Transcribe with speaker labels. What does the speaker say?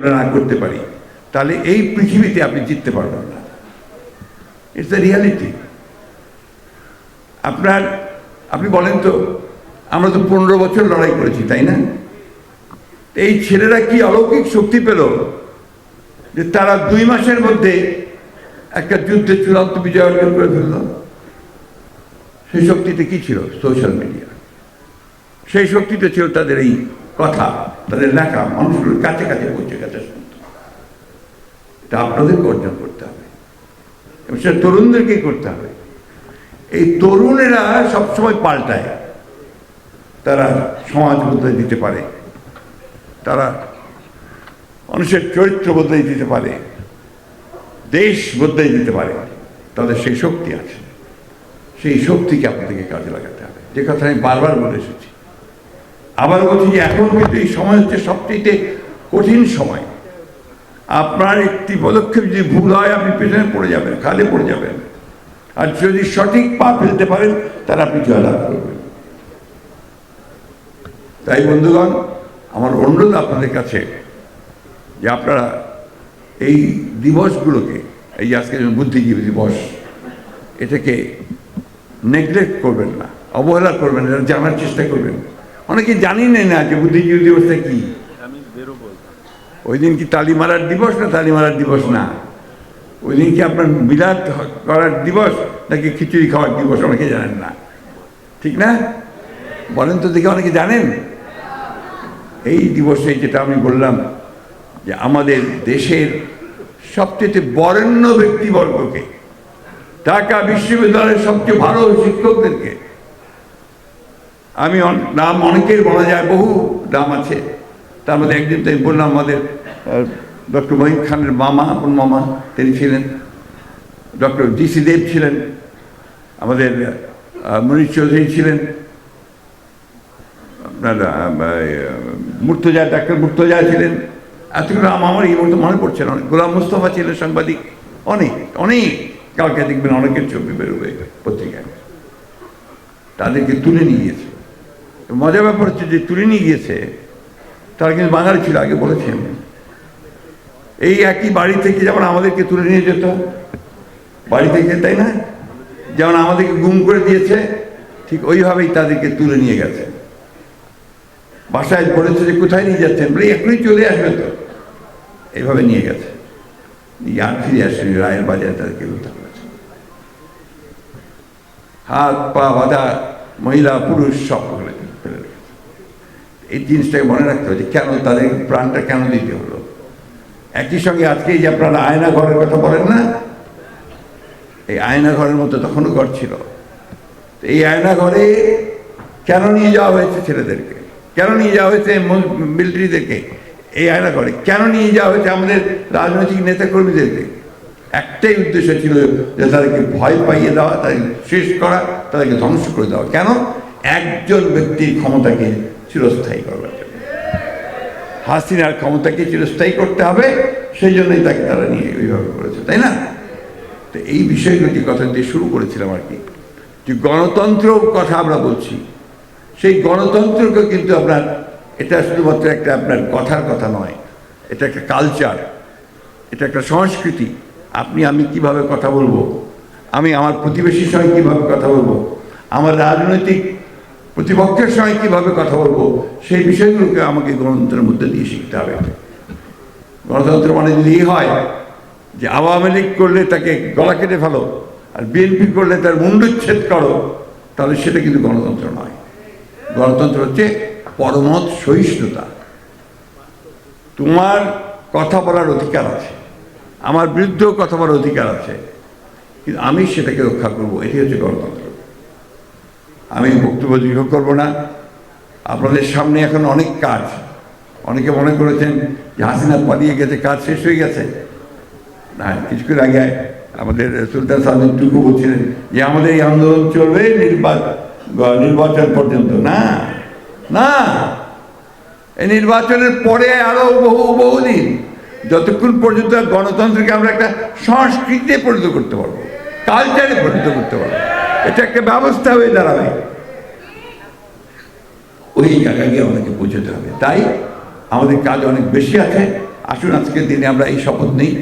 Speaker 1: না করতে পারি, তাহলে এই পৃথিবীতে আপনি জিততে পারবেন না। ইটস দ্য রিয়ালিটি আপনার, আপনি বলেন তো, আমরা তো পনেরো বছর লড়াই করেছি, তাই না? এই ছেলেরা কি অলৌকিক শক্তি পেল যে তারা দুই মাসের মধ্যে একটা যুদ্ধে চূড়ান্ত বিজয় অর্জন করে ফেলল? সেই শক্তিতে কি ছিল? সোশ্যাল মিডিয়া সেই শক্তিটা ছিল তাদের এই কথা, তাদের লেখা মানুষগুলোর কাছে কাছে পৌঁছে গেছে শুনতো এটা আপনাদেরকে অর্জন করতে হবে। এবং সেটা তরুণদেরকেই করতে হবে। এই তরুণেরা সবসময় পাল্টায়। তারা সমাজ বদলে দিতে পারে। তারা মানুষের চরিত্র বদলে দিতে পারে। দেশ বদলে দিতে পারে। তাদের সেই শক্তি আছে। সেই শক্তিকে আপনাদেরকে কাজে লাগাতে হবে। যে কথা আমি বারবার বলে এসেছি আবার বলছি যে এখন কিন্তু এই সময় হচ্ছে সবচেয়ে কঠিন সময়। আপনার একটি পদক্ষেপ যদি ভুল হয়, আপনি পেছনে পড়ে যাবেন, খালে পড়ে যাবেন। আর যদি সঠিক পা ফেলতে পারেন, তাহলে আপনি জয়লাভ করবেন। তাই বন্ধুগণ, আমার অনুরোধ আপনাদের কাছে যে আপনারা এই দিবসগুলোকে, এই আজকে বুদ্ধিজীবী দিবস, এটাকে নেগলেক্ট করবেন না, অবহেলা করবেন না, জানার চেষ্টা করবেন। অনেকে জানি না যে বুদ্ধিজীবী দিবসটা কি। ওই দিন কি তালি মারার দিবস না তালি মারার দিবস না? ওই দিন কি আপনার বিলাত করার দিবস নাকি খিচুড়ি খাওয়ার দিবস অনেকে জানেন না। ঠিক না? বলেন তো দেখে অনেকে জানেন? এই দিবসে যেটা আমি বললাম যে আমাদের দেশের সবচেয়ে বরেণ্য ব্যক্তিবর্গকে ঢাকা বিশ্ববিদ্যালয়ের সবচেয়ে ভালো শিক্ষকদেরকে আমি নাম অনেকের বলা যায়, বহু নাম আছে। তার মধ্যে একদিন তো বললাম আমাদের ডক্টর মহিম খানের মামা আপন মামা, তিনি ছিলেন। ডক্টর ডিসি দেব ছিলেন, আমাদের মনীষ চৌধুরী ছিলেন। আপনার মুর্তজা, ডাক্তার মুর্তজা ছিলেন। এতগুলো নাম আমার এই মুহূর্তে মনে পড়ছে না। অনেক গোলাম মুস্তফা ছিলেন সাংবাদিক। অনেক অনেক কালকে দেখবেন অনেকের ছবি বেরোবে পত্রিকায়। তাদেরকে তুলে নিয়ে গিয়েছে। মজার ব্যাপার হচ্ছে যে তুলে নিয়ে গিয়েছে, তারা কিন্তু বাঙালি ছিল, আগে বলেছেন। এই একই বাড়ি থেকে যেমন আমাদেরকে তুলে নিয়ে যেত, বাড়ি থেকে, তাই না? যেমন আমাদেরকে গুম করে দিয়েছে, ঠিক ওইভাবেই তাদেরকে তুলে নিয়ে গেছে। বাসায় বলেছে যে, কোথায় নিয়ে যাচ্ছেন? বলে, এখনই চলে আসবে তো। এইভাবে নিয়ে গেছে। নিয়ে আর ফিরে আসেনি, রায়ের বাজারে তাদেরকে করেছে হাত, পা, বাঁধা, মহিলা, পুরুষ রেখেছে এই জিনিসটাকে মনে রাখতে হবে যে কেন তাদের প্রাণটা কেন দিতে হলো? একই সঙ্গে আজকে যে আপনারা আয়না ঘরের কথা বলেন না, এই আয়না ঘরের মতো তখনও ঘর ছিল। এই আয়না ঘরে কেন নিয়ে যাওয়া হয়েছে ছেলেদেরকে? কেন নিয়ে যাওয়া হয়েছে মিলিটারিদেরকে? এই আয়না ঘরে কেন নিয়ে যাওয়া হয়েছে আমাদের রাজনৈতিক নেতাকর্মীদেরকে? একটাই উদ্দেশ্য ছিল যে তাদেরকে ভয় পাইয়ে দেওয়া, তাদেরকে শেষ করা, তাদেরকে ধ্বংস করে দেওয়া। কেন? একজন ব্যক্তির ক্ষমতাকে চিরস্থায়ী করবার জন্য হাসিনার ক্ষমতাকে চিরস্থায়ী করতে হবে, সেই জন্যই তাকে তারা নিয়ে ওইভাবে করেছে, তাই না? তো এই বিষয়গুলি কথা দিয়ে শুরু করেছিলাম আর কি। যে গণতন্ত্র কথা আমরা বলছি, সেই গণতন্ত্রকে কিন্তু আপনার এটা শুধুমাত্র একটা আপনার কথার কথা নয়, এটা একটা কালচার এটা একটা সংস্কৃতি। আপনি, আমি কীভাবে কথা বলব? আমি আমার প্রতিবেশীর সঙ্গে কীভাবে কথা বলব? আমার রাজনৈতিক প্রতিপক্ষের সঙ্গে কীভাবে কথা বলব, সেই বিষয়গুলোকে আমাকে গণতন্ত্রের মধ্যে দিয়ে শিখতে হবে। গণতন্ত্র মানে যদি হয় যে আওয়ামী লীগ করলে তাকে গলা কেটে ফেলো আর বিএনপি করলে তার মুন্ডুচ্ছেদ করো, তাহলে সেটা কিন্তু গণতন্ত্র নয়। গণতন্ত্র হচ্ছে পরমত সহিষ্ণুতা। তোমার কথা বলার অধিকার আছে, আমার বিরুদ্ধেও কথা বলার অধিকার আছে, কিন্তু আমি সেটাকে রক্ষা করব এটি হচ্ছে গণতন্ত্র। আমি বক্তব্য দীর্ঘ করব না। আপনাদের সামনে এখন অনেক কাজ। অনেকে মনে করেছেন যে হাসিনা পালিয়ে গেছে, কাজ শেষ হয়ে গেছে। না, কিছুক্ষণ আগে আমাদের সুলতান সাহেব টুকু বলছিলেন যে আমাদের এই আন্দোলন চলবে নির্বাচন নির্বাচন পর্যন্ত। না না। এই নির্বাচনের পরে আরও বহু বহুদিন যতক্ষণ পর্যন্ত গণতন্ত্রকে আমরা একটা সংস্কৃতিতে পরিণত করতে পারব কালচারে পরিণত করতে পারব। এটা একটা ব্যবস্থা হয়ে দাঁড়াবে। ওই জায়গায় গিয়ে আমাদেরকে পৌঁছতে হবে। তাই আমাদের কাজ অনেক বেশি আছে। আসুন, আজকের দিনে আমরা এই শপথ নিই।